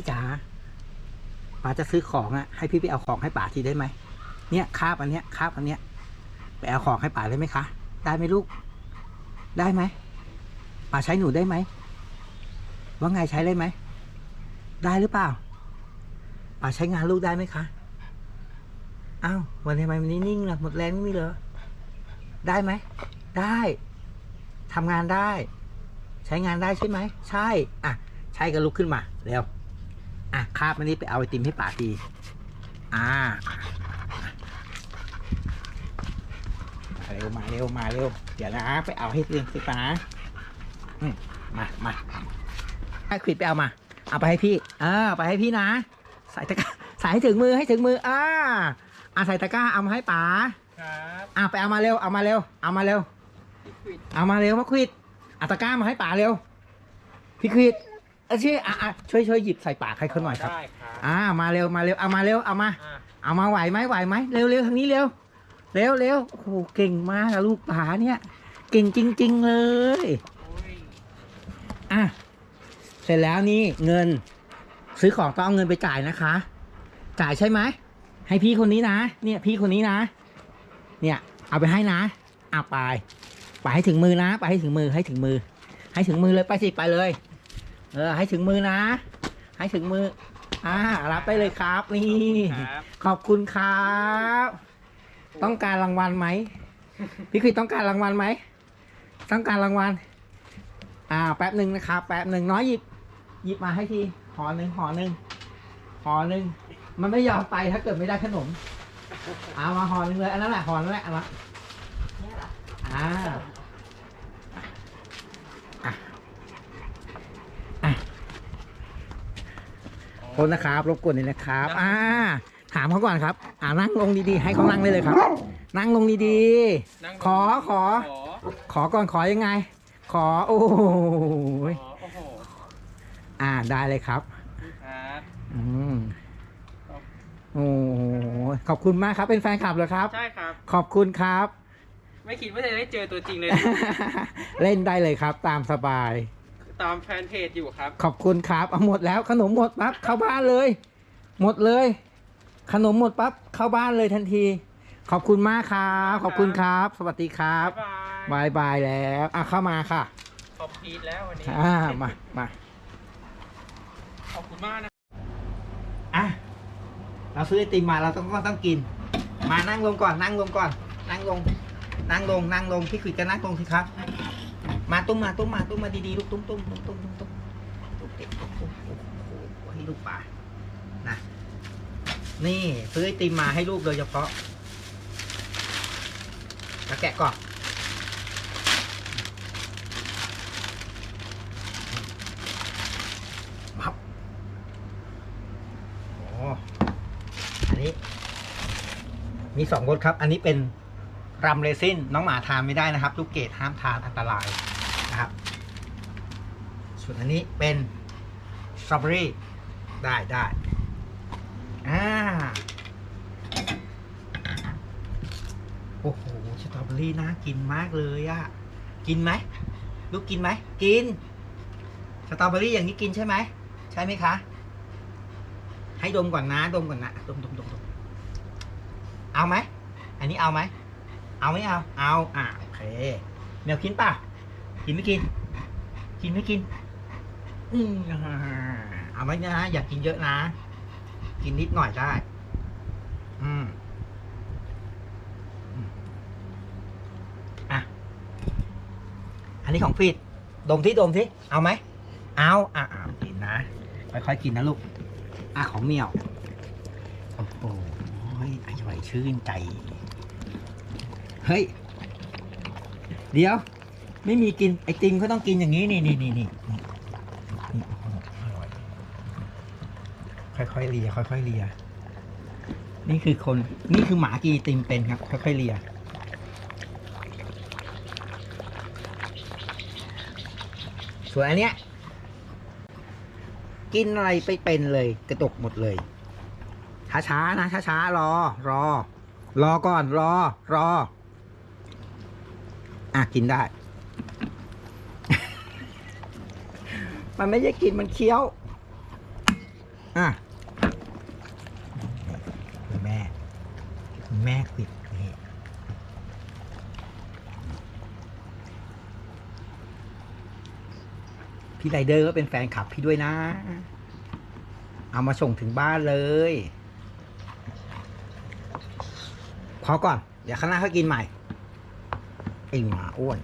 พี่จ๋าป๋าจะซื้อของอะให้พี่ไปเอาของให้ป๋าทีได้ไหมเนี่ยคาบอันเนี้ยคาบอันเนี้ยไปเอาของให้ป๋าได้ไหมคะ ได้ไหมลูก ได้ไหมป๋าใช้หนูได้ไหมว่าไงใช้ได้ไหมได้หรือเปล่าป๋าใช้งานลูกได้ไหมคะอ้าววันนี้ทำไมมันนิ่งๆล่ะหมดแรงไม่มีเหรอได้ไหมได้ทำงานได้ ใช้งานได้ใช่ไหมใช่ อะ ใช้ก็ลุกขึ้นมาเร็ว อะคาบมันนี้ไปเอาไอติมให้ป๋าทีอ่ามาเร็วมาเร็วมาเร็วเดี๋ยวนะไปเอาให้เรื่องสิป๋าอืมมามาให้ขวิดไปเอามา เอาไปให้พี่ เออ ไปให้พี่นะ ใส่ตะกร้าใส่ให้ถึงมือให้ถึงมืออ่าอะใส่ตะกร้าเอามาให้ป๋าครับอะไปเอามาเร็วเอามาเร็วเอามาเร็ว เอามาเร็วมาควิดเอาตะกร้ามาให้ป๋าเร็วพี่ควิด เออช่วยอะอะช่วยช่วยหยิบใส่ปากให้เขาหน่อยครับ ได้ครับอ่ามาเร็วมาเร็วเอามาเร็วเอามา อะเอามาไหวไหมไหวไหมเร็วเร็วทางนี้เร็วเร็วเร็วโอ้โหเก่งมากอะลูกป๋าเนี่ย เก่งจริง ๆ เลยโอ้ยอะเสร็จแล้วนี่เงิน ซื้อของต้องเอาเงินไปจ่ายนะคะ จ่ายใช่ไหมให้พี่คนนี้นะ เนี่ยพี่คนนี้นะ เนี่ย เอาไปให้นะอะไปไปให้ถึงมือนะ ไปให้ถึงมือให้ถึงมือ ให้ถึงมือเลยไปสิไปเลย เออให้ถึงมือนะ ให้ถึงมือ อ่ารับไปเลยครับนี่ครับขอบคุณครับ ต้องการรางวัลไหมพี่ควิดต้องการรางวัลไหมต้องการรางวัลอ่าแป๊บหนึ่งนะครับแป๊บหนึ่งน้อยหยิบหยิบมาให้ทีห่อหนึ่งห่อหนึ่งห่อหนึ่งมันไม่ยอมไปถ้าเกิดไม่ได้ขนมเอามาห่อหนึ่งเลยอันนั้นแหละห่อนั่นแหละอันนั้นอ่าอะอะ โทษนะครับรบกวนนิดนะครับ อ่า ถามเขาก่อนครับ อ่านั่งลงดีๆ ให้เขานั่งได้เลยครับ นั่งลงดีนั่งๆ ขอขอ ขอขอก่อนขอยังไง ขอโอ้โหขอโอ้โหอ่าได้เลยครับครับอืมโอ้โหขอบคุณมากครับเป็นแฟนคลับเหรอครับ ใช่ครับ ขอบคุณครับ ไม่คิดว่าจะได้เจอตัวจริงเลย เล่นได้เลยครับ ตามสบาย ตามแฟนเพจอยู่ครับ ขอบคุณครับเอาหมดแล้วขนมหมดปั๊บเข้าบ้านเลย หมดเลย ขนมหมดปั๊บเข้าบ้านเลยทันที ขอบคุณมากครับขอบคุณครับ สวัสดีครับบ๊ายบายบายบายแล้วอะเข้ามาค่ะขอบพีทแล้ววันนี้อ่ามามาขอบคุณมากนะอะเราซื้อไอติมมาเราต้องก็ต้องกิน มานั่งลงก่อนนั่งลงก่อน นั่งลง นั่งลงนั่งลงพี่ขวิดก็นั่งลงสิครับ มาตุ้มมาตุ้มมาตุ้มมาดีๆลูกตุ้มตุ้มตุ้มตุ้มตุ้มตุ้มตุ้มเด็กโอ้โหโอ้โหให้ลูกป่านะนี่ซื้อไอติมมาให้ลูกโดยเฉพาะแล้วแกะก่อนมับโอ้อันนี้ มีสองรสครับ อันนี้เป็นรัมเรซินน้องหมาทานไม่ได้นะครับ ลูกเกดห้ามทานอันตราย นะครับ ส่วนอันนี้เป็นสตรอเบอรี่ได้ได้อ่าโอ้โหสตรอเบอรี่น่ากินมากเลยอะกินไหมลูกกินไหมกินสตรอเบอรี่อย่างนี้กินใช่ไหมใช่ไหมคะ ให้ดมก่อนนะดมก่อนนะดมดมดมดมเอาไหมอันนี้เอาไหมเอาไม่เอา เอาอะโอเคแมวกินป่ะ กินไม่กิน กินไม่กิน อืมเอาไว้นะอย่ากินเยอะนะ กินนิดหน่อยได้อืมอืมอะ อันนี้ของฟีดดมที่ดมที่เอาไหม เอาอะอะกินนะ ค่อยๆกินนะลูก อะของเมียว โอ้โหอร่อยชื่นใจ เฮ้ย เดี๋ยว ไม่มีกินไอติมก็ต้องกินอย่างนี้นี่นี่นี่นี่นี่นี่โอ้โหอร่อยค่อยๆเลียค่อยๆเลีย นี่คือคนนี่คือหมากีไอติมเป็นครับ ค่อยๆเลียส่วนอันเนี้ย กินอะไรไปเป็นเลย กระตกหมดเลย ช้าๆนะช้าๆรอ รอ รอก่อน รอ รอ อะ กินได้ มันไม่ใช่กินมันเคี้ยว อะแม่ แม่ควิดนี่พี่ไรเดอร์ก็เป็นแฟนคลับพี่ด้วยนะ เอามาส่งถึงบ้านเลยพอก่อน เดี๋ยวข้างหน้าเขากินใหม่ไอหมาอ้วน